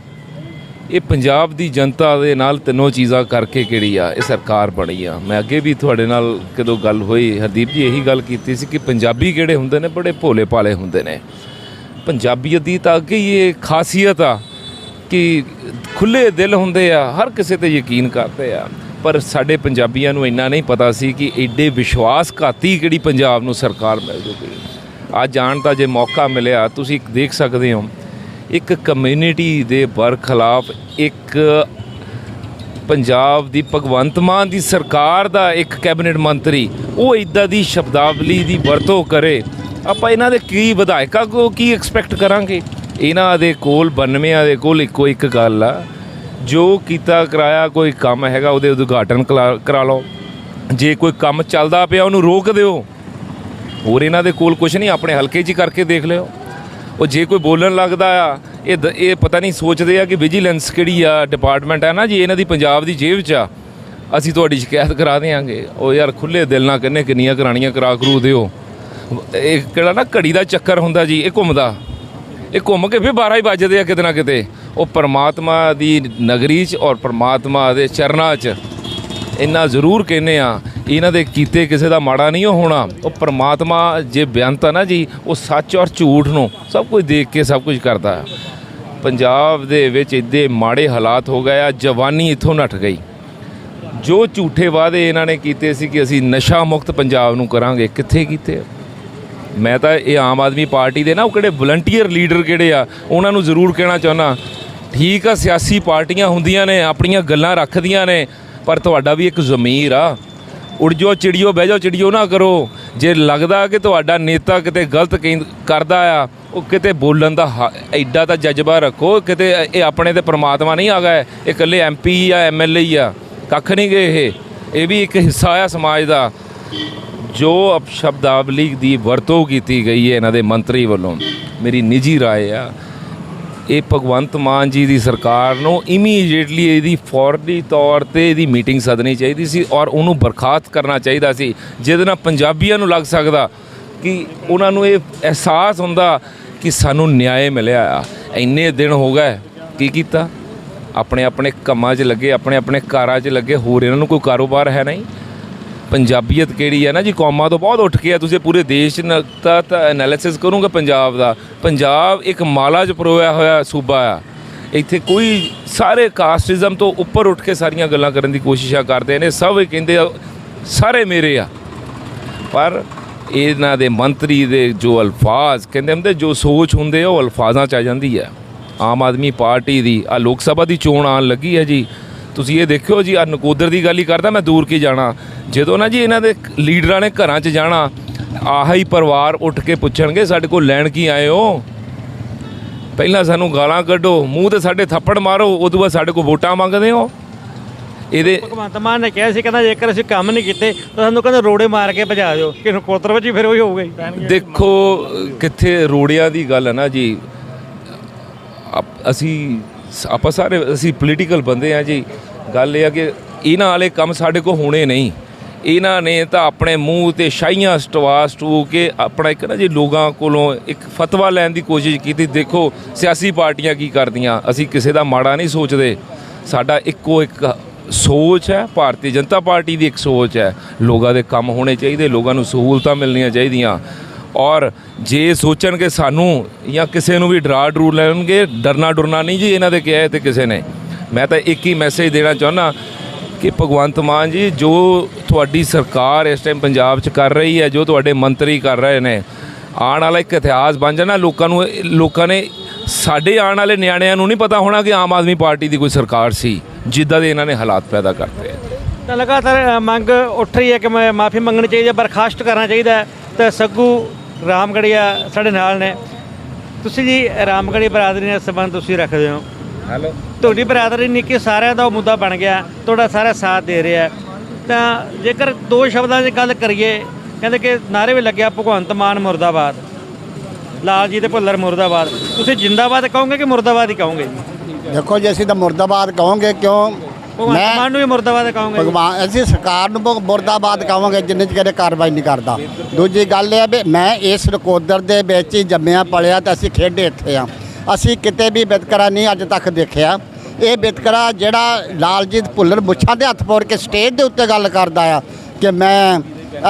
ਇਹ ਪੰਜਾਬ ਦੀ ਜਨਤਾ ਦੇ ਨਾਲ ਤਿੰਨੋਂ ਚੀਜ਼ਾਂ ਕਰਕੇ ਕਿਹੜੀ ਆ? ਇਹ ਸਰਕਾਰ ਬਣੀ ਆ। ਮੈਂ ਅੱਗੇ ਵੀ ਤੁਹਾਡੇ ਨਾਲ ਕਦੋਂ ਗੱਲ ਹੋਈ, ਹਰਦੀਪ ਜੀ ਇਹੀ ਗੱਲ ਕੀਤੀ ਸੀ ਕਿ ਪੰਜਾਬੀ ਕਿਹੜੇ ਹੁੰਦੇ ਨੇ? ਬੜੇ ਭੋਲੇ ਭਾਲੇ ਹੁੰਦੇ ਨੇ। ਪੰਜਾਬੀਅਤ ਦੀ ਤਾਂ ਅੱਗੇ ਹੀ ਇਹ ਖਾਸੀਅਤ ਆ ਕਿ ਖੁੱਲੇ ਦਿਲ ਹੁੰਦੇ ਆ, ਹਰ ਕਿਸੇ ਤੇ ਯਕੀਨ ਕਰਦੇ ਆ। ਪਰ ਸਾਡੇ ਪੰਜਾਬੀਆਂ ਨੂੰ ਇੰਨਾ ਨਹੀਂ ਪਤਾ ਸੀ ਕਿ ਐਡੇ ਵਿਸ਼ਵਾਸਘਾਤੀ ਕਿਹੜੀ ਪੰਜਾਬ ਨੂੰ ਸਰਕਾਰ ਮਿਲ ਜੂਗੀ। ਅੱਜ ਜਾਣ ਦਾ ਜੇ ਮੌਕਾ ਮਿਲਿਆ, ਤੁਸੀਂ ਦੇਖ ਸਕਦੇ ਹੋ, ਇੱਕ ਕਮਿਊਨਿਟੀ ਦੇ ਬਰਖਲਾਫ ਇੱਕ ਪੰਜਾਬ ਦੀ ਭਗਵੰਤ ਮਾਨ ਦੀ ਸਰਕਾਰ ਦਾ ਇੱਕ ਕੈਬਨਿਟ ਮੰਤਰੀ, ਉਹ ਇਦਾਂ ਦੀ ਸ਼ਬਦਾਵਲੀ ਦੀ ਵਰਤੋਂ ਕਰੇ, ਆਪਾਂ ਇਹਨਾਂ ਦੇ ਕੀ ਵਿਧਾਇਕਾਂ ਕੋ ਕੀ ਐਕਸਪੈਕਟ ਕਰਾਂਗੇ? ਇਹਨਾਂ ਦੇ ਕੋਲ 92 ਦੇ ਕੋਲ ਇੱਕੋ ਇੱਕ ਗੱਲ ਆ, ਜੋ ਕੀਤਾ ਕਰਾਇਆ ਕੋਈ ਕੰਮ ਹੈਗਾ, ਉਹਦੇ ਉਦਘਾਟਨ ਕਰਾ ਕਰਾ ਲਓ। ਜੇ ਕੋਈ ਕੰਮ ਚੱਲਦਾ ਪਿਆ, ਉਹਨੂੰ ਰੋਕ ਦਿਓ। ਹੋਰ ਇਹਨਾਂ ਦੇ ਕੋਲ ਕੁਝ ਨਹੀਂ, ਆਪਣੇ ਹਲਕੇ 'ਚ ਹੀ ਕਰਕੇ ਦੇਖ ਲਿਓ। ਉਹ ਜੇ ਕੋਈ ਬੋਲਣ ਲੱਗਦਾ ਆ, ਇਹ ਦ- ਇਹ ਪਤਾ ਨਹੀਂ ਸੋਚਦੇ ਆ ਕਿ ਵਿਜੀਲੈਂਸ ਕਿਹੜੀ ਆ ਡਿਪਾਰਟਮੈਂਟ ਆ ਨਾ ਜੀ, ਇਹਨਾਂ ਦੀ ਪੰਜਾਬ ਦੀ ਜੇਬ 'ਚ ਆ। ਅਸੀਂ ਤੁਹਾਡੀ ਸ਼ਿਕਾਇਤ ਕਰਾ ਦੇਵਾਂਗੇ ਉਹ ਯਾਰ ਖੁੱਲੇ ਦਿਲ ਨਾਲ ਕਹਿੰਨੇ ਕਿੰਨੀਆਂ ਕਰਾਣੀਆਂ ਕਰਾ ਕਰੂ ਦਿਓ। ਇਹ ਕਿਹੜਾ ਨਾ ਘੜੀ ਦਾ ਚੱਕਰ ਹੁੰਦਾ ਜੀ, ਇਹ ਘੁੰਮਦਾ। ਇਹ ਘੁੰਮ ਕੇ ਫਿਰ 12 ਹੀ ਵੱਜਦੇ ਆ ਕਿਤੇ ਨਾ ਕਿਤੇ। ਉਹ ਪਰਮਾਤਮਾ ਦੀ ਨਗਰੀ 'ਚ ਔਰ ਪਰਮਾਤਮਾ ਦੇ ਚਰਨਾਂ 'ਚ। ਇੰਨਾ ਜ਼ਰੂਰ ਕਹਿੰਨੇ ਆ ਇਹਨਾਂ ਦੇ ਕੀਤੇ ਕਿਸੇ ਦਾ ਮਾੜਾ ਨਹੀਂ ਉਹ ਹੋਣਾ। ਉਹ ਪਰਮਾਤਮਾ ਜੇ ਬਿਆਨਤਾ ਨਾ ਜੀ, ਉਹ ਸੱਚ ਔਰ ਝੂਠ ਨੂੰ ਸਭ ਕੁਝ ਦੇਖ ਕੇ ਸਭ ਕੁਝ ਕਰਦਾ। ਹੈ ਪੰਜਾਬ ਦੇ ਵਿੱਚ ਇੱਦੇ ਮਾੜੇ ਹਾਲਾਤ ਹੋ ਗਏ ਆ, ਜਵਾਨੀ ਇੱਥੋਂ ਨੱਠ ਗਈ। ਜੋ ਝੂਠੇ ਵਾਅਦੇ ਇਹਨਾਂ ਨੇ ਕੀਤੇ ਸੀ ਕਿ ਅਸੀਂ ਨਸ਼ਾ ਮੁਕਤ ਪੰਜਾਬ ਨੂੰ ਕਰਾਂਗੇ, ਕਿੱਥੇ ਕੀਤੇ ਮੈਂ ਤਾਂ ਇਹ ਆਮ ਆਦਮੀ ਪਾਰਟੀ ਦੇ ਨਾ, ਉਹ ਕਿਹੜੇ ਵਲੰਟੀਅਰ ਲੀਡਰ ਕਿਹੜੇ ਆ, ਉਹਨਾਂ ਨੂੰ ਜ਼ਰੂਰ ਕਹਿਣਾ ਚਾਹੁੰਦਾ। ਠੀਕ ਆ, ਸਿਆਸੀ ਪਾਰਟੀਆਂ ਹੁੰਦੀਆਂ ਨੇ, ਆਪਣੀਆਂ ਗੱਲਾਂ ਰੱਖਦੀਆਂ ਨੇ, ਪਰ ਤੁਹਾਡਾ ਵੀ ਇੱਕ ਜ਼ਮੀਰ ਆ। ਉੜ ਜਾਓ ਚਿੜੀਓ ਬਹਿ ਜਾਓ ਚਿੜੀਓ ਨਾ ਕਰੋ ਜੇ ਲੱਗਦਾ ਕਿ ਤੁਹਾਡਾ ਨੇਤਾ ਕਿਤੇ ਗਲਤ ਕਹਿੰ- ਕਰਦਾ ਆ ਉਹ ਕਿਤੇ ਬੋਲਣ ਦਾ ਹ- ਐਡਾ ਤਾਂ ਜਜ਼ਬਾ ਰੱਖੋ ਕਿਤੇ ਇਹ ਆਪਣੇ ਤੇ ਪ੍ਰਮਾਤਮਾ ਨਹੀਂ ਆ ਗਏ ਇਹ ਇਕੱਲੇ ਐਮਪੀ ਆ ਐਮਐਲਏ ਆ ਕੱਖ ਨਹੀਂ ਗਏ ਇਹ ਇਹ ਵੀ ਇੱਕ ਹਿੱਸਾ ਆ ਸਮਾਜ ਦਾ ਜੋ ਅਪਸ਼ਬਦਾਵਲੀ ਦੀ ਵਰਤੋਂ ਕੀਤੀ ਗਈ ਹੈ ਇਹਨਾਂ ਦੇ ਮੰਤਰੀ ਵੱਲੋਂ ਮੇਰੀ ਨਿੱਜੀ رائے ਆ ਇਹ ਭਗਵੰਤ ਮਾਨ ਜੀ ਦੀ ਸਰਕਾਰ ਨੂੰ ਇਮੀਡੀਏਟਲੀ ਇਹਦੀ ਫੌਰਨੀ ਤੌਰ ਤੇ ਇਹਦੀ ਮੀਟਿੰਗ ਸੱਦਣੀ ਚਾਹੀਦੀ ਸੀ ਔਰ ਉਹਨੂੰ ਬਰਖਾਸਤ ਕਰਨਾ ਚਾਹੀਦਾ ਸੀ, ਜਿਹਦੇ ਨਾਲ ਪੰਜਾਬੀਆਂ ਨੂੰ ਲੱਗ ਸਕਦਾ ਕਿ ਉਹਨਾਂ ਨੂੰ ਇਹ ਅਹਿਸਾਸ ਹੁੰਦਾ ਕਿ ਸਾਨੂੰ ਨਿਆਂ ਮਿਲਿਆ ਆ। ਇੰਨੇ ਦਿਨ ਹੋ ਗਏ, ਕੀ ਕੀਤਾ? ਆਪਣੇ ਆਪਣੇ ਕੰਮਾਂ 'ਚ ਲੱਗੇ ਆਪਣੇ ਆਪਣੇ ਕਾਰਾਂ 'ਚ ਲੱਗੇ, ਹੋਰ ਇਹਨਾਂ ਨੂੰ ਕੋਈ ਕਾਰੋਬਾਰ ਹੈ ਨਹੀਂ। ਪੰਜਾਬੀਅਤ ਕਿਹੜੀ ਹੈ ਨਾ ਜੀ? ਕੌਮਾਂ ਤੋਂ ਬਹੁਤ ਉੱਠ ਕੇ ਆ। ਤੁਸੀਂ ਪੂਰੇ ਦੇਸ਼ ਨ- ਦਾ ਤਾਂ ਐਨਾਲਿਸਿਸ ਕਰੋਗੇ ਪੰਜਾਬ ਦਾ। ਪੰਜਾਬ ਇੱਕ ਮਾਲਾ 'ਚ ਪਰੋਇਆ ਹੋਇਆ ਸੂਬਾ ਆ। ਇੱਥੇ ਕੋਈ ਸਾਰੇ ਕਾਸਟਿਜ਼ਮ ਤੋਂ ਉੱਪਰ ਉੱਠ ਕੇ ਸਾਰੀਆਂ ਗੱਲਾਂ ਕਰਨ ਦੀ ਕੋਸ਼ਿਸ਼ਾਂ ਕਰਦੇ ਨੇ। ਸਭ ਇਹ ਕਹਿੰਦੇ ਆ, ਸਾਰੇ ਮੇਰੇ ਆ। ਪਰ ਇਹਨਾਂ ਦੇ ਮੰਤਰੀ ਦੇ ਜੋ ਅਲਫਾਜ਼ ਕਹਿੰਦੇ ਹੁੰਦੇ, ਜੋ ਸੋਚ ਹੁੰਦੇ ਆ, ਉਹ ਅਲਫਾਜ਼ਾਂ ਚ ਆ ਜਾਂਦੀ ਹੈ ਆਮ ਆਦਮੀ ਪਾਰਟੀ ਦੀ, ਆ ਲੋਕ ਸਭਾ ਦੀ ਚੋਣ ਆਉਣ ਲੱਗੀ ਹੈ ਜੀ। ਤੁਸੀਂ ਇਹ ਦੇਖਿਓ ਜੀ ਆ ਨਕੋਦਰ ਦੀ ਗੱਲ ਹੀ ਕਰਦਾ ਮੈਂ ਦੂਰ ਕੀ ਜਾਣਾ। ਜਦੋਂ ਨਾ ਜੀ ਇਹਨਾਂ ਦੇ ਲੀਡਰਾਂ ਨੇ ਘਰਾਂ 'ਚ ਜਾਣਾ ਆਹਾ ਹੀ ਪਰਿਵਾਰ ਉੱਠ ਕੇ ਪੁੱਛਣਗੇ ਸਾਡੇ ਕੋਲ ਲੈਣ ਕੀ ਆਏ ਹੋ? ਪਹਿਲਾਂ ਸਾਨੂੰ ਗਾਲਾਂ ਕੱਢੋ ਮੂੰਹ ਤੇ ਸਾਡੇ ਥੱਪੜ ਮਾਰੋ ਉਦੋਂ ਬਾਅਦ ਸਾਡੇ ਕੋਲ ਵੋਟਾਂ ਮੰਗਦੇ ਹੋ? ਇਹਦੇ ਭਗਵੰਤ ਮਾਨ ਨੇ ਕਿਹਾ ਸੀ ਕਹਿੰਦਾ ਜੇਕਰ ਅਸੀਂ ਕੰਮ ਨਹੀਂ ਕੀਤੇ ਤਾਂ ਸਾਨੂੰ ਕਹਿੰਦਾ ਰੋੜੇ ਮਾਰ ਕੇ ਭਜਾ ਦਿਓ। ਕਿ ਨਕੋਦਰ ਵਿੱਚ ਹੀ ਫਿਰ ਉਹੀ ਹੋਊਗਾ ਹੀ ਦੇਖੋ ਕਿੱਥੇ ਰੋੜਿਆਂ ਦੀ ਗੱਲ ਹੈ ਨਾ ਜੀ ਅਸੀਂ ਆਪਾਂ ਸਾਰੇ ਅਸੀਂ ਪੋਲੀਟੀਕਲ ਬੰਦੇ ਆ ਜੀ। ਗੱਲ ਇਹ ਆ ਕਿ ਇਹਨਾਂ ਵਾਲੇ ਕੰਮ ਸਾਡੇ ਕੋਲ ਹੋਣੇ ਨਹੀਂ। ਇਹਨਾਂ ਨੇ ਤਾਂ ਆਪਣੇ ਮੂੰਹ ਤੇ ਸ਼ਾਹੀਆਂ ਸਟਵਾ ਸਟੂ ਕੇ ਆਪਣਾ ਇੱਕ ਨਾ ਜੀ ਲੋਕਾਂ ਕੋਲੋਂ ਇੱਕ ਫਤਵਾ ਲੈਣ ਦੀ ਕੋਸ਼ਿਸ਼ ਕੀਤੀ, ਦੇਖੋ ਸਿਆਸੀ ਪਾਰਟੀਆਂ ਕੀ ਕਰਦੀਆਂ। ਅਸੀਂ ਕਿਸੇ ਦਾ ਮਾੜਾ ਨਹੀਂ ਸੋਚਦੇ। ਸਾਡਾ ਇੱਕੋ ਇੱਕ ਸੋਚ ਹੈ, ਭਾਰਤੀ ਜਨਤਾ ਪਾਰਟੀ ਦੀ ਇੱਕ ਸੋਚ ਹੈ। ਲੋਕਾਂ ਦੇ ਕੰਮ ਹੋਣੇ ਚਾਹੀਦੇ, ਲੋਕਾਂ ਨੂੰ ਸਹੂਲਤਾਂ ਮਿਲਣੀਆਂ ਚਾਹੀਦੀਆਂ। ਔਰ ਜੇ ਸੋਚਣ ਕਿ ਸਾਨੂੰ ਜਾਂ ਕਿਸੇ ਨੂੰ ਵੀ ਡਰਾ ਡਰੂ ਲੈਣਗੇ, ਡਰਨਾ ਡਰਨਾ ਨਹੀਂ ਜੀ ਇਹਨਾਂ ਦੇ ਕਿਹਾ ਤੇ ਕਿਸੇ ਨੇ। ਮੈਂ ਤਾਂ ਇੱਕ ਹੀ ਮੈਸੇਜ ਦੇਣਾ ਚਾਹੁੰਦਾ ਕਿ ਭਗਵੰਤ ਮਾਨ ਜੀ, ਜੋ ਤੁਹਾਡੀ ਸਰਕਾਰ ਇਸ ਟਾਈਮ ਪੰਜਾਬ 'ਚ ਕਰ ਰਹੀ ਹੈ, ਜੋ ਤੁਹਾਡੇ ਮੰਤਰੀ ਕਰ ਰਹੇ ਨੇ, ਆਉਣ ਵਾਲਾ ਇੱਕ ਇਤਿਹਾਸ ਬਣ ਜਾਣਾ, ਲੋਕਾਂ ਨੂੰ, ਲੋਕਾਂ ਨੇ, ਸਾਡੇ ਆਉਣ ਵਾਲੇ ਨਿਆਣਿਆਂ ਨੂੰ ਨਹੀਂ ਪਤਾ ਹੋਣਾ ਕਿ ਆਮ ਆਦਮੀ ਪਾਰਟੀ ਦੀ ਕੋਈ ਸਰਕਾਰ ਸੀ, ਜਿੱਦਾਂ ਦੇ ਇਹਨਾਂ ਨੇ ਹਾਲਾਤ ਪੈਦਾ ਕਰਤੇ ਤਾਂ ਲਗਾਤਾਰ ਮੰਗ ਉੱਠ ਰਹੀ ਹੈ ਕਿ ਮਾਫੀ ਮੰਗਣੀ ਚਾਹੀਦੀ ਹੈ, ਬਰਖਾਸਤ ਕਰਨਾ ਚਾਹੀਦਾ ਹੈ, ਤਾਂ ਸੱਗੂ ਰਾਮਗੜੀਆ ਸਾਡੇ ਨਾਲ ਨੇ। ਤੁਸੀਂ ਜੀ ਰਾਮਗੜੀ ਬਰਾਦਰੀ ਨਾਲ ਸੰਬੰਧ ਤੁਸੀਂ ਰੱਖਦੇ ਹੋ। ਹੈਲੋ। ਤੁਹਾਡੀ ਬਰਾਦਰੀ ਨਹੀਂ ਕਿ ਸਾਰਿਆਂ ਦਾ ਉਹ ਮੁੱਦਾ ਬਣ ਗਿਆ ਤੁਹਾਡਾ ਸਾਰਾ ਸਾਥ ਦੇ ਰਿਹਾ। ਤਾਂ ਜੇਕਰ ਦੋ ਸ਼ਬਦਾਂ 'ਚ ਗੱਲ ਕਰੀਏ ਕਹਿੰਦੇ ਕਿ ਨਾਰੇ ਵੀ ਲੱਗਿਆ ਭਗਵੰਤ ਮਾਨ ਮੁਰਦਾਬਾਦ ਲਾਲ ਜੀ ਤੇ ਭੁੱਲਰ ਮੁਰਦਾਬਾਦ। ਤੁਸੀਂ ਜਿੰਦਾਬਾਦ ਕਹੋਗੇ ਕਿ ਮੁਰਦਾਬਾਦ ਹੀ ਕਹੋਗੇ ਦੇਖੋ ਜੀ ਅਸੀਂ ਤਾਂ ਮੁਰਦਾਬਾਦ ਕਹਾਂਗੇ ਕਿਉਂ? ਭਗਵੰਤ ਮਾਨ ਨੂੰ ਵੀ ਮੁਰਦਾਬਾਦ ਕਹੋਗੇ ਭਗਵਾਨ ਅਸੀਂ ਸਰਕਾਰ ਨੂੰ ਮੁ- ਮੁਰਦਾਬਾਦ ਕਹਾਂਗੇ ਜਿੰਨੇ ਚਿਰ ਕਾਰਵਾਈ ਨਹੀਂ ਕਰਦਾ। ਦੂਜੀ ਗੱਲ ਇਹ ਹੈ ਵੀ ਮੈਂ ਇਸ ਨਕੋਦਰ ਦੇ ਵਿੱਚ ਹੀ ਜੰਮਿਆ ਪਲਿਆ ਤੇ ਅਸੀਂ ਖੇਡੇ ਇੱਥੇ ਆ। ਅਸੀਂ ਕਿਤੇ ਵੀ ਬਿਤਕਰਾ ਨਹੀਂ ਅੱਜ ਤੱਕ ਦੇਖਿਆ। ਇਹ ਬਿਤਕਰਾ ਜਿਹੜਾ ਲਾਲਜੀਤ ਭੁੱਲਰ ਮੁੱਛਾਂ ਦੇ ਹੱਥ ਪਾੜ ਕੇ ਸਟੇਜ ਦੇ ਉੱਤੇ ਗੱਲ ਕਰਦਾ ਆ ਕਿ ਮੈਂ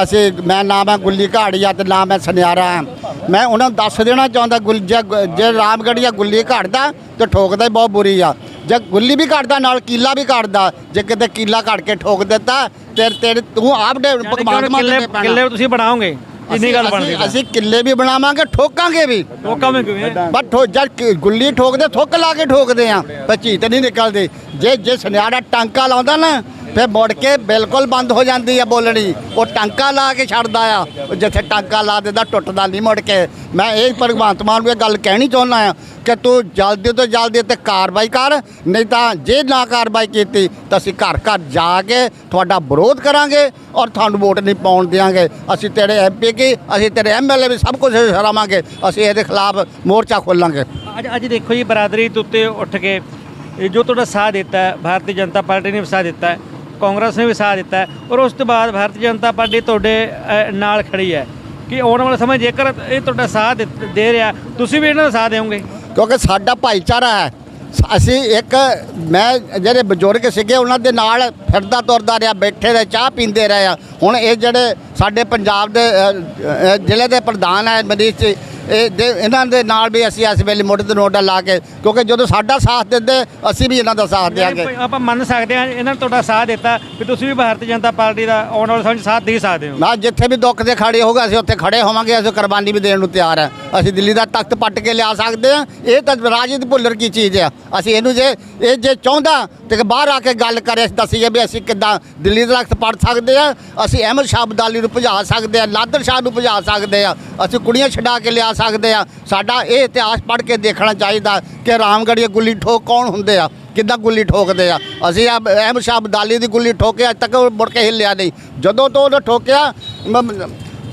ਅਸੀਂ ਮੈਂ ਨਾ ਮੈਂ ਗੁੱਲੀ ਘਾੜੀਆ ਤੇ ਨਾ ਮੈਂ ਸੁਨਿਆਰਾ ਹਾਂ ਮੈਂ ਉਹਨਾਂ ਨੂੰ ਦੱਸ ਦੇਣਾ ਚਾਹੁੰਦਾ ਗੁੱਲ ਜੇ ਰਾਮਗੜੀਆ ਗੁੱਲੀ ਘਾੜਦਾ ਤੇ ਠੋਕਦਾ ਹੀ ਬਹੁਤ ਬੁਰੀ ਆ। ਜੇ ਗੁੱਲੀ ਵੀ ਘਾੜਦਾ ਨਾਲ ਕੀਲਾ ਵੀ ਘਾੜਦਾ ਜੇ ਕਿਤੇ ਕੀਲਾ ਘਾੜ ਕੇ ਠੋਕ ਦਿੱਤਾ ਤੇ ਤੇਰੇ ਤੂੰ ਆਪ ਦੇ ਭਗਵਾਨ ਕਿੱਲੇ ਦੇ ਪੈਣਾ। ਕਿੱਲੇ ਤੁਸੀਂ ਬਣਾਓਗੇ? ਜਿੰਨੀ ਗੱਲ ਬਣਦੀ ਅਸੀਂ- ਕਿੱਲੇ ਵੀ ਬਣਾਵਾਂਗੇ ਠੋਕਾਂਗੇ ਵੀ। ਕੰਮ ਕਿਵੇਂ? ਪਰ ਠੋ ਜਦ ਗੁੱਲੀ ਠੋਕਦੇ ਥੁੱਕ ਲਾ ਕੇ ਠੋਕਦੇ ਆ ਪੱਚੀ ਤੇ ਨਹੀਂ ਨਿਕਲਦੇ। ਜੇ ਜੇ ਸੁਨਿਆੜਾ ਟਾਂਕਾ ਲਾਉਂਦਾ ਨਾ ਫਿਰ ਮੁੜ ਕੇ ਬਿਲਕੁਲ ਬੰਦ ਹੋ ਜਾਂਦੀ ਆ ਬੋਲਣੀ। ਉਹ ਟਾਂਕਾ ਲਾ ਕੇ ਛੱਡਦਾ ਆ। ਉਹ ਜਿੱਥੇ ਟਾਂਕਾ ਲਾ ਦਿੰਦਾ, ਟੁੱਟਦਾ ਨਹੀਂ ਮੁੜ ਕੇ। ਮੈਂ ਇਹ ਭਗਵੰਤ ਮਾਨ ਨੂੰ ਇਹ ਗੱਲ ਕਹਿਣੀ ਚਾਹੁੰਦਾ ਆ ਕਿ ਤੂੰ ਜਲਦੀ ਤੋਂ ਜਲਦੀ ਤੇ ਕਾਰਵਾਈ ਕਰ, ਨਹੀਂ ਤਾਂ ਜੇ ਨਾ ਕਾਰਵਾਈ ਕੀਤੀ ਤਾਂ ਅਸੀਂ ਘਰ ਘਰ ਜਾ ਕੇ ਤੁਹਾਡਾ ਵਿਰੋਧ ਕਰਾਂਗੇ ਔਰ ਤੁਹਾਨੂੰ ਵੋਟ ਨਹੀਂ ਪਾਉਣ ਦਿਆਂਗੇ। ਅਸੀਂ ਤੇਰੇ ਐਮਪੀ ਕੀ, ਅਸੀਂ ਤੇਰੇ ਐਮਐਲਏ ਵੀ ਸਭ ਕੁਝ ਹਰਾਵਾਂਗੇ। ਅਸੀਂ ਇਹਦੇ ਖਿਲਾਫ ਮੋਰਚਾ ਖੋਲਾਂਗੇ। ਅੱਜ ਅੱਜ ਦੇਖੋ ਜੀ, ਬਰਾਦਰੀ ਦੇ ਉੱਤੇ ਉੱਠ ਕੇ ਇਹ ਜੋ ਤੁਹਾਡਾ ਸਾਥ ਦਿੱਤਾ ਭਾਰਤੀ ਜਨਤਾ ਪਾਰਟੀ ਨੇ ਵੀ ਸਾਥ ਦਿੱਤਾ ਕਾਂਗਰਸ ਨੇ ਵੀ ਸਾਥ ਦਿੱਤਾ ਹੈ ਔਰ ਉਸ ਤੋਂ ਬਾਅਦ ਭਾਰਤੀ ਜਨਤਾ ਪਾਰਟੀ ਤੁਹਾਡੇ ਨਾਲ ਖੜੀ ਹੈ। ਕਿ ਆਉਣ ਵਾਲੇ ਸਮੇਂ ਜੇਕਰ ਇਹ ਤੁਹਾਡਾ ਸਾਥ ਦਿੱਤ- ਦੇ ਰਿਹਾ, ਤੁਸੀਂ ਵੀ ਇਹਨਾਂ ਦਾ ਸਾਥ ਦੇਵੋਗੇ ਕਿਉਂਕਿ ਸਾਡਾ ਭਾਈਚਾਰਾ ਹੈ। ਅਸੀਂ ਇੱਕ, ਮੈਂ ਜਿਹੜੇ ਬਜ਼ੁਰਗ ਸੀਗੇ, ਉਹਨਾਂ ਦੇ ਨਾਲ ਫਿਰਦਾ ਤੁਰਦਾ ਰਿਹਾ, ਬੈਠੇ ਰਹੇ, ਚਾਹ ਪੀਂਦੇ ਰਹੇ ਆ। ਹੁਣ ਇਹ ਜਿਹੜੇ ਸਾਡੇ ਪੰਜਾਬ ਦੇ ਜ਼ਿਲ੍ਹੇ ਦੇ ਪ੍ਰਧਾਨ ਹੈ, ਮਨੀਸ਼ ਜੀ ਇਹ ਦੇ ਇਹਨਾਂ ਦੇ ਨਾਲ ਵੀ ਅਸੀਂ ਇਸ ਵੇਲੇ ਮੁੱਢ ਤੇ ਨੋਡਾ ਲਾ ਕੇ ਕਿਉਂਕਿ ਜਦੋਂ ਸਾਡਾ ਸਾਥ ਦਿੰਦੇ ਅਸੀਂ ਵੀ ਇਹਨਾਂ ਦਾ ਸਾਥ ਦਿਆਂਗੇ। ਆਪਾਂ ਮੰਨ ਸਕਦੇ ਹਾਂ ਇਹਨਾਂ ਨੇ ਤੁਹਾਡਾ ਸਾਥ ਦਿੱਤਾ ਵੀ ਤੁਸੀਂ ਵੀ ਭਾਰਤੀ ਜਨਤਾ ਪਾਰਟੀ ਦਾ ਆਉਣ ਵਾਲੇ ਸਮੇਂ ਸਾਥ ਦੇ ਸਕਦੇ ਹੋ। ਨਾ ਜਿੱਥੇ ਵੀ ਦੁੱਖ ਦੇ ਖੜੇ ਹੋਗਾ ਅਸੀਂ ਉੱਥੇ ਖੜੇ ਹੋਵਾਂਗੇ ਅਸੀਂ ਕੁਰਬਾਨੀ ਵੀ ਦੇਣ ਨੂੰ ਤਿਆਰ ਹਾਂ ਅਸੀਂ ਦਿੱਲੀ ਦਾ ਤਖਤ ਪੱਟ ਕੇ ਲਿਆ ਸਕਦੇ ਹਾਂ। ਇਹ ਤਾਂ ਰਾਜਨੀਤੀ ਭੁੱਲਰ ਕੀ ਚੀਜ਼ ਆ। ਅਸੀਂ ਇਹਨੂੰ ਜੇ ਇਹ ਜੇ ਚਾਹੁੰਦਾ ਤੇ ਬਾਹਰ ਆ ਕੇ ਗੱਲ ਕਰੇ ਦੱਸੀਏ ਵੀ ਅਸੀਂ ਕਿੱਦਾਂ ਦਿੱਲੀ ਦਾ ਤਖਤ ਪੱਟ ਸਕਦੇ ਆ ਅਸੀਂ ਅਹਿਮਦ ਸ਼ਾਹ ਅਬਦਾਲੀ ਨੂੰ ਭਜਾ ਸਕਦੇ ਆ ਨਾਦਰ ਸ਼ਾਹ ਨੂੰ ਭਜਾ ਸਕਦੇ ਆ ਅਸੀਂ ਕੁੜੀਆਂ ਛਡਾ ਕੇ ਲਿਆ ਸਕਦੇ ਆ। ਸਾਡਾ ਇਹ ਇਤਿਹਾਸ ਪੜ੍ਹ ਕੇ ਦੇਖਣਾ ਚਾਹੀਦਾ ਕਿ ਰਾਮਗੜੀਏ ਗੁੱਲੀ ਠੋਕ ਕੌਣ ਹੁੰਦੇ ਆ? ਕਿੱਦਾਂ ਗੁੱਲੀ ਠੋਕਦੇ ਆ? ਅਸੀਂ ਆ ਅਹਿਮਦ ਸ਼ਾਹ ਅਬਦਾਲੀ ਦੀ ਗੁੱਲੀ ਠੋਕੇ ਅੱਜ ਤੱਕ ਉਹ ਮੁੜ ਕੇ ਹਿੱਲਿਆ ਨਹੀਂ। ਜਦੋਂ ਤੋਂ ਉਹਨੇ ਠੋਕਿਆ, ਮ-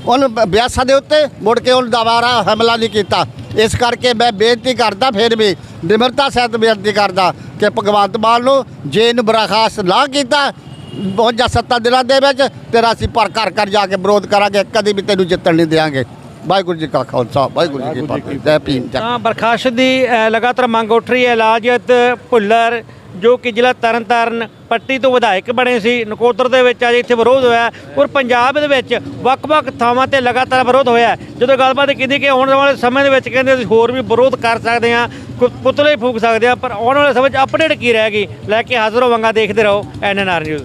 ਉਹਨੂੰ ਬ- ਬਿਆਸਾ ਦੇ ਉੱਤੇ ਮੁੜ ਕੇ ਉਹਨੂੰ ਦੁਬਾਰਾ ਹਮਲਾ ਨਹੀਂ ਕੀਤਾ। ਇਸ ਕਰਕੇ ਮੈਂ ਬੇਨਤੀ ਕਰਦਾ ਫਿਰ ਵੀ ਨਿਮਰਤਾ ਸਹਿਤ ਬੇਨਤੀ ਕਰਦਾ ਕਿ ਭਗਵੰਤ ਮਾਨ ਨੂੰ ਜੇ ਇਹਨੂੰ ਬਰਖਾਸਤ ਨਾ ਕੀਤਾ, ਬਹੁਤ ਜਾਂ ਸੱਤਾ ਦਿਨਾਂ ਦੇ ਵਿੱਚ, ਤੇਰਾ ਅਸੀਂ ਪਰ ਘਰ ਘਰ ਜਾ ਕੇ ਵਿਰੋਧ ਕਰਾਂਗੇ, ਕਦੀ ਵੀ ਤੈਨੂੰ ਜਿੱਤਣ ਨਹੀਂ ਦੇਵਾਂਗੇ ਵਾਹਿਗੁਰੂ ਜੀ ਕਾ ਖਾਲਸਾ ਵਾਹਿਗੁਰੂ ਜੀ ਕੀ ਫਤਿਹ। ਜੈ ਭੀਮ ਜੈ ਤਾਂ ਬਰਖਾਸਤ ਦੀ ਅ, ਲਗਾਤਾਰ ਮੰਗ ਉੱਠ ਰਹੀ ਹੈ ਲਾਜਤ ਭੁੱਲਰ ਜੋ ਕਿ ਜ਼ਿਲ੍ਹਾ ਤਰਨਤਾਰਨ ਪੱਟੀ ਤੋਂ ਵਿਧਾਇਕ ਬਣੇ ਸੀ। ਨਕੋਦਰ ਦੇ ਵਿੱਚ ਅੱਜ ਇੱਥੇ ਵਿਰੋਧ ਹੋਇਆ ਔਰ ਪੰਜਾਬ ਦੇ ਵਿੱਚ ਵੱਖ-ਵੱਖ ਥਾਵਾਂ ਤੇ ਲਗਾਤਾਰ ਵਿਰੋਧ ਹੋਇਆ ਜਦੋਂ ਗੱਲਬਾਤ ਕੀਤੀ ਕਿ ਆਉਣ ਵਾਲੇ ਸਮੇਂ ਦੇ ਵਿੱਚ ਕਹਿੰਦੇ ਅਸੀਂ ਹੋਰ ਵੀ ਵਿਰੋਧ ਕਰ ਸਕਦੇ ਹਾਂ ਕੁ- ਪੁਤਲੇ ਫੂਕ ਸਕਦੇ ਹਾਂ ਪਰ ਆਉਣ ਵਾਲੇ ਸਮੇਂ 'ਚ ਅਪਡੇਟ ਕੀ ਰਹੇਗੀ? ਲੈ ਕੇ ਹਾਜ਼ਰ ਹੋਵਾਂਗਾ ਦੇਖਦੇ ਰਹੋ ਐਨਐਨਆਰ ਨਿਊਜ਼।